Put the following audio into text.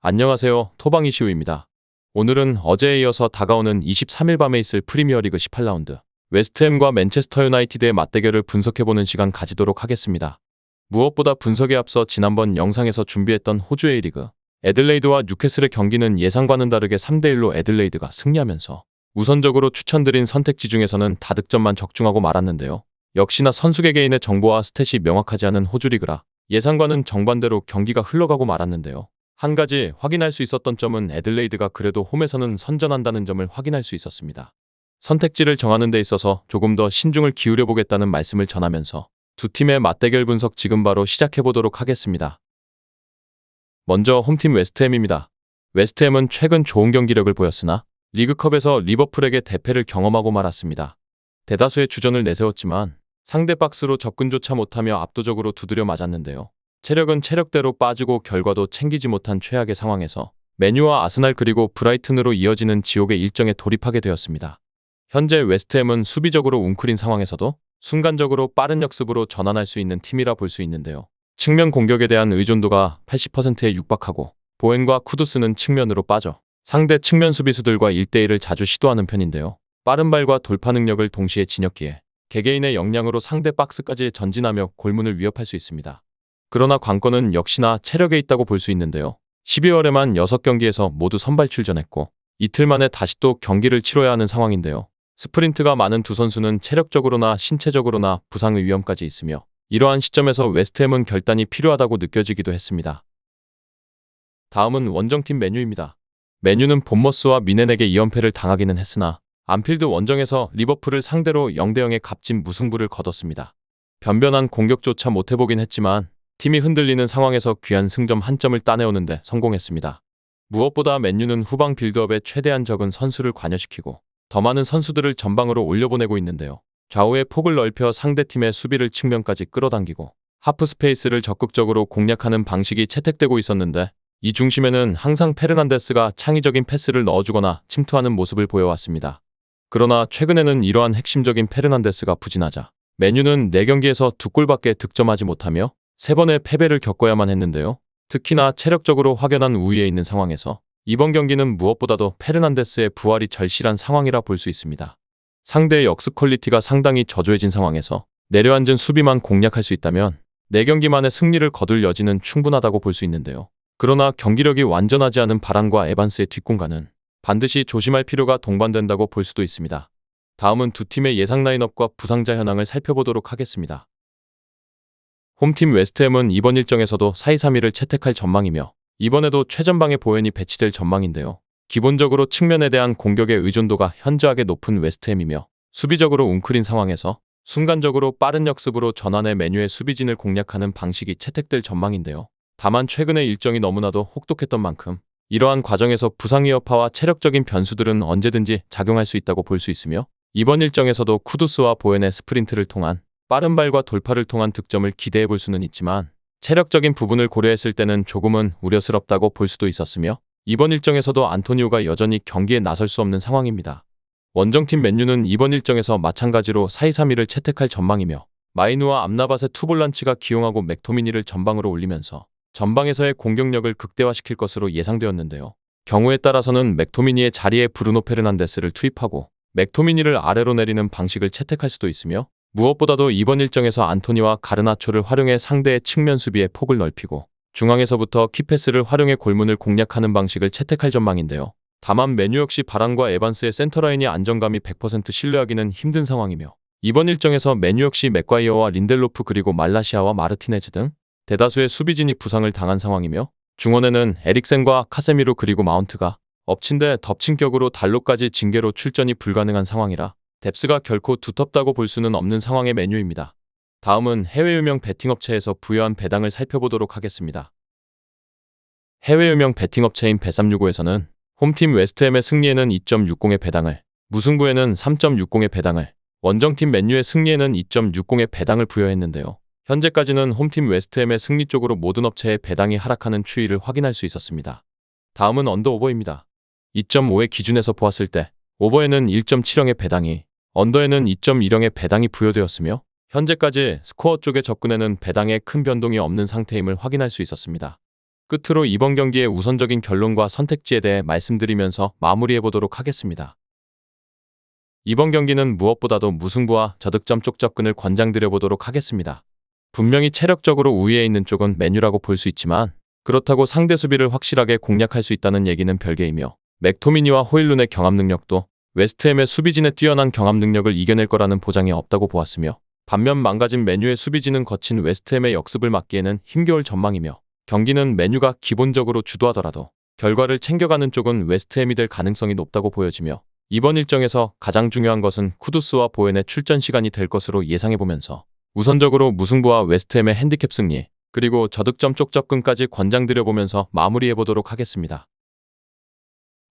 안녕하세요. 토방 이시우입니다. 오늘은 어제에 이어서 다가오는 23일 밤에 있을 프리미어리그 18라운드 웨스트햄과 맨체스터 유나이티드의 맞대결을 분석해보는 시간 가지도록 하겠습니다. 무엇보다 분석에 앞서 지난번 영상에서 준비했던 호주 A리그 애들레이드와 뉴캐슬의 경기는 예상과는 다르게 3대1로 애들레이드가 승리하면서 우선적으로 추천드린 선택지 중에서는 다득점만 적중하고 말았는데요. 역시나 선수 개개인의 정보와 스탯이 명확하지 않은 호주 리그라 예상과는 정반대로 경기가 흘러가고 말았는데요. 한 가지 확인할 수 있었던 점은 애들레이드가 그래도 홈에서는 선전한다는 점을 확인할 수 있었습니다. 선택지를 정하는 데 있어서 조금 더 신중을 기울여 보겠다는 말씀을 전하면서 두 팀의 맞대결 분석 지금 바로 시작해 보도록 하겠습니다. 먼저 홈팀 웨스트햄입니다. 웨스트햄은 최근 좋은 경기력을 보였으나 리그컵에서 리버풀에게 대패를 경험하고 말았습니다. 대다수의 주전을 내세웠지만 상대 박스로 접근조차 못하며 압도적으로 두드려 맞았는데요. 체력은 체력대로 빠지고 결과도 챙기지 못한 최악의 상황에서 메뉴와 아스날 그리고 브라이튼으로 이어지는 지옥의 일정에 돌입하게 되었습니다. 현재 웨스트햄은 수비적으로 웅크린 상황에서도 순간적으로 빠른 역습으로 전환할 수 있는 팀이라 볼 수 있는데요. 측면 공격에 대한 의존도가 80%에 육박하고 보엔과 쿠두스는 측면으로 빠져 상대 측면 수비수들과 1대1을 자주 시도하는 편인데요. 빠른 발과 돌파 능력을 동시에 지녔기에 개개인의 역량으로 상대 박스까지 전진하며 골문을 위협할 수 있습니다. 그러나 관건은 역시나 체력에 있다고 볼 수 있는데요. 12월에만 6경기에서 모두 선발 출전했고 이틀 만에 다시 또 경기를 치러야 하는 상황인데요. 스프린트가 많은 두 선수는 체력적으로나 신체적으로나 부상의 위험까지 있으며 이러한 시점에서 웨스트햄은 결단이 필요하다고 느껴지기도 했습니다. 다음은 원정팀 메뉴입니다. 메뉴는 본머스와 미넨에게 2연패를 당하기는 했으나 안필드 원정에서 리버풀을 상대로 0대0의 값진 무승부를 거뒀습니다. 변변한 공격조차 못해보긴 했지만 팀이 흔들리는 상황에서 귀한 승점 한 점을 따내오는데 성공했습니다. 무엇보다 맨유는 후방 빌드업에 최대한 적은 선수를 관여시키고 더 많은 선수들을 전방으로 올려보내고 있는데요. 좌우의 폭을 넓혀 상대팀의 수비를 측면까지 끌어당기고 하프 스페이스를 적극적으로 공략하는 방식이 채택되고 있었는데 이 중심에는 항상 페르난데스가 창의적인 패스를 넣어주거나 침투하는 모습을 보여왔습니다. 그러나 최근에는 이러한 핵심적인 페르난데스가 부진하자 메뉴는 4경기에서 2골밖에 득점하지 못하며 3번의 패배를 겪어야만 했는데요. 특히나 체력적으로 확연한 우위에 있는 상황에서 이번 경기는 무엇보다도 페르난데스의 부활이 절실한 상황이라 볼 수 있습니다. 상대의 역습 퀄리티가 상당히 저조해진 상황에서 내려앉은 수비만 공략할 수 있다면 4경기 만에 승리를 거둘 여지는 충분하다고 볼 수 있는데요. 그러나 경기력이 완전하지 않은 바란과 에반스의 뒷공간은 반드시 조심할 필요가 동반된다고 볼 수도 있습니다. 다음은 두 팀의 예상 라인업과 부상자 현황을 살펴보도록 하겠습니다. 홈팀 웨스트햄은 이번 일정에서도 4-2-3-1을 채택할 전망이며 이번에도 최전방에 보현이 배치될 전망인데요. 기본적으로 측면에 대한 공격의 의존도가 현저하게 높은 웨스트햄이며 수비적으로 웅크린 상황에서 순간적으로 빠른 역습으로 전환의 메뉴의 수비진을 공략하는 방식이 채택될 전망인데요. 다만 최근의 일정이 너무나도 혹독했던 만큼 이러한 과정에서 부상의 여파와 체력적인 변수들은 언제든지 작용할 수 있다고 볼 수 있으며 이번 일정에서도 쿠두스와 보엔의 스프린트를 통한 빠른 발과 돌파를 통한 득점을 기대해 볼 수는 있지만 체력적인 부분을 고려했을 때는 조금은 우려스럽다고 볼 수도 있었으며 이번 일정에서도 안토니오가 여전히 경기에 나설 수 없는 상황입니다. 원정팀 맨유는 이번 일정에서 마찬가지로 4-2-3-1을 채택할 전망이며 마이누와 암나밭의 투볼란치가 기용하고 맥토미니를 전방으로 올리면서 전방에서의 공격력을 극대화시킬 것으로 예상되었는데요. 경우에 따라서는 맥토미니의 자리에 브루노 페르난데스를 투입하고 맥토미니를 아래로 내리는 방식을 채택할 수도 있으며 무엇보다도 이번 일정에서 안토니와 가르나초를 활용해 상대의 측면 수비의 폭을 넓히고 중앙에서부터 키패스를 활용해 골문을 공략하는 방식을 채택할 전망인데요. 다만 메뉴 역시 바란과 에반스의 센터라인이 안정감이 100% 신뢰하기는 힘든 상황이며 이번 일정에서 메뉴 역시 맥과이어와 린델로프 그리고 말라시아와 마르티네즈 등 대다수의 수비진이 부상을 당한 상황이며 중원에는 에릭센과 카세미로 그리고 마운트가 엎친 데 덮친 격으로 달로까지 징계로 출전이 불가능한 상황이라 뎁스가 결코 두텁다고 볼 수는 없는 상황의 메뉴입니다. 다음은 해외 유명 베팅업체에서 부여한 배당을 살펴보도록 하겠습니다. 해외 유명 베팅업체인 베365에서는 홈팀 웨스트햄의 승리에는 2.60의 배당을, 무승부에는 3.60의 배당을, 원정팀 맨유의 승리에는 2.60의 배당을 부여했는데요. 현재까지는 홈팀 웨스트햄의 승리 쪽으로 모든 업체의 배당이 하락하는 추이를 확인할 수 있었습니다. 다음은 언더 오버입니다. 2.5의 기준에서 보았을 때 오버에는 1.70의 배당이 언더에는 2.10의 배당이 부여되었으며 현재까지 스코어 쪽의 접근에는 배당에 큰 변동이 없는 상태임을 확인할 수 있었습니다. 끝으로 이번 경기의 우선적인 결론과 선택지에 대해 말씀드리면서 마무리해 보도록 하겠습니다. 이번 경기는 무엇보다도 무승부와 저득점 쪽 접근을 권장드려 보도록 하겠습니다. 분명히 체력적으로 우위에 있는 쪽은 메뉴라고 볼 수 있지만 그렇다고 상대 수비를 확실하게 공략할 수 있다는 얘기는 별개이며 맥토미니와 호일룬의 경합 능력도 웨스트햄의 수비진의 뛰어난 경합 능력을 이겨낼 거라는 보장이 없다고 보았으며 반면 망가진 메뉴의 수비진은 거친 웨스트햄의 역습을 막기에는 힘겨울 전망이며 경기는 메뉴가 기본적으로 주도하더라도 결과를 챙겨가는 쪽은 웨스트햄이 될 가능성이 높다고 보여지며 이번 일정에서 가장 중요한 것은 쿠두스와 보엔의 출전 시간이 될 것으로 예상해보면서 우선적으로 무승부와 웨스트햄의 핸디캡 승리 그리고 저득점 쪽 접근까지 권장드려보면서 마무리해보도록 하겠습니다.